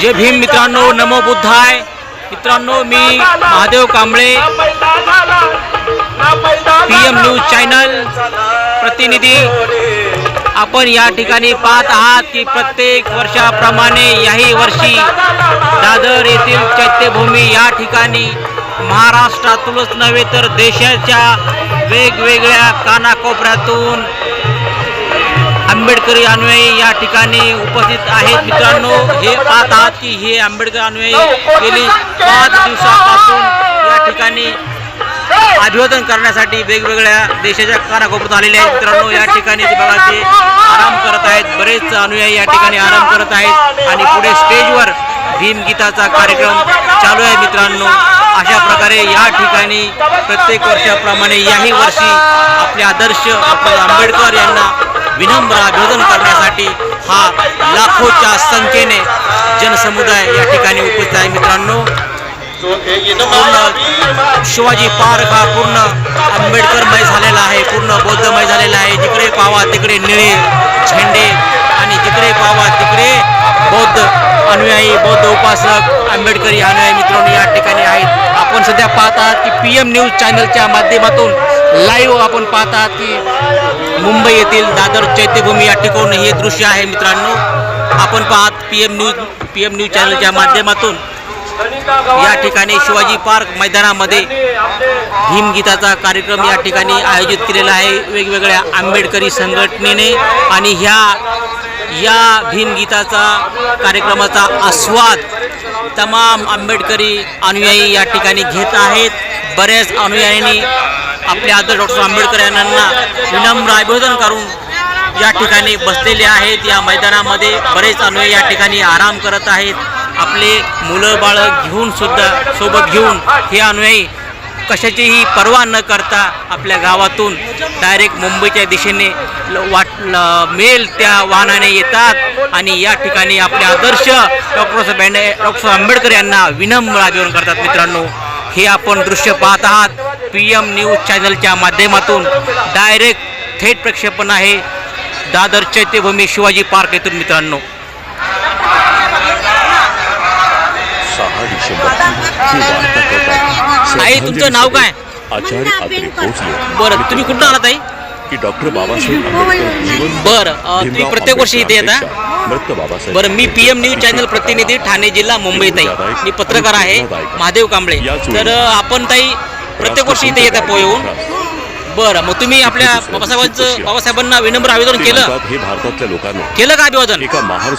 जय भीम मित्रांनो नमो बुद्धाय. मित्रांनो मी Mahadev Kamble P M news channel प्रतिनिधी. आपण या ठिकाणी पाहत आहात की प्रत्येक वर्षाप्रमाणे याही वर्षी दादर येथील चैत्यभूमी या ठिकाणी महाराष्ट्रातूनच नव्हे तर देशाच्या वेगवेगळ्या कानाकोपऱ्यातून आंबेडकरी अनुयायी या ठिकाणी उपस्थित आहेत. मित्रांनो हे पाहत आहात की हे आंबेडकर अनुयायी गेली पाच दिवसापासून या ठिकाणी अभिवादन करण्यासाठी वेगवेगळ्या देशाच्या कानाकोपऱ्यात आलेले आहेत. मित्रांनो या ठिकाणी ते बघा ते आराम करत आहेत. बरेच अनुयायी या ठिकाणी आराम करत आहेत. आणि पुढे स्टेजवर भीमगीताचा कार्यक्रम चालू आहे मित्रांनो. अशा प्रकारे या ठिकाणी प्रत्येक वर्षाप्रमाणे याही वर्षी आपले आदर्श डॉक्टर आंबेडकर यांना विनम्र अभिवादन करण्यासाठी हा लाखोच्या संख्येने जनसमुदाय या ठिकाणी उपस्थित आहे. मित्रांनो पूर्ण शिवाजी पार्क हा पूर्ण आंबेडकरमय झालेला आहे पूर्ण बौद्धमय झालेला आहे. जिकडे पावा तिकडे निळे झेंडे आणि जिकडे पावा तिकडे बौद्ध अनुयायी बौद्ध उपासक आंबेडकरी अनुयायी मित्रांनो या ठिकाणी आहेत. आपण सध्या पाहत आहात की पी एम न्यूज चॅनलच्या माध्यमातून लाईव्ह आपण पाहता की मुंबई येथील दादर चैत्यभूमी या ठिकाणी हे दृश्य आहे मित्रांनो. आपण पाहत P M news P M news चॅनलच्या माध्यमातून या ठिकाणी शिवाजी पार्क मैदानामध्ये भीमगीताचा कार्यक्रम या ठिकाणी आयोजित केलेला आहे. वेगवेगळ्या आंबेडकरी संघटनेने आणि ह्या या भीमगीताचा कार्यक्रमाचा आस्वाद तमाम आंबेडकरी अनुयायी या ठिकाणी घेत आहेत. बऱ्याच अनुयायांनी आपले आदर डॉक्टर आंबेडकर यांना विनम्र अभिवादन करून या ठिकाणी बसलेले आहेत. या मैदानामध्ये बरेच अनुयायी या ठिकाणी आराम करत आहेत. आपले मुलं बाळं घेऊन सुद्धा सोबत घेऊन हे अनुयायी कशाचीही पर्वा न करता आपल्या गावातून डायरेक्ट मुंबईच्या दिशेने वाट मेल मिळेल त्या वाहनाने येतात आणि या ठिकाणी आपले आदर्श डॉक्टर साहेब डॉक्टर आंबेडकर यांना विनम्र अभिवादन करतात मित्रांनो. हे आपण दृश्य पाहत आहात. पी एम न्यूज चॅनलच्या माध्यमातून डायरेक्ट थेट प्रक्षेपण आहे. दादर चैत्यभूमी शिवाजी पार्क येथून मित्रांनो. आई, तुमचं नाव काय? बरं तुम्ही कुठं आलात आई? की डॉक्टर बाबासाहेब आंबेडकर जीवन बरं अं, तुम्ही प्रत्येक वर्षी इथे येता? बाबासाहेब बरं मी पी एम न्यूज चॅनल प्रतिनिधी ठाणे जिल्हा मुंबईत आहे मी पत्रकार आहे महादेव कांबळे. तर आपण ताई प्रत्येक वर्षी इथे येता पोहून बरं मग तुम्ही आपल्या बाबासाहेबांचं बाबासाहेबांना विनम्र अभिवादन केलं? हे भारतातल्या लोकांना केलं का अभिवादन? एका महार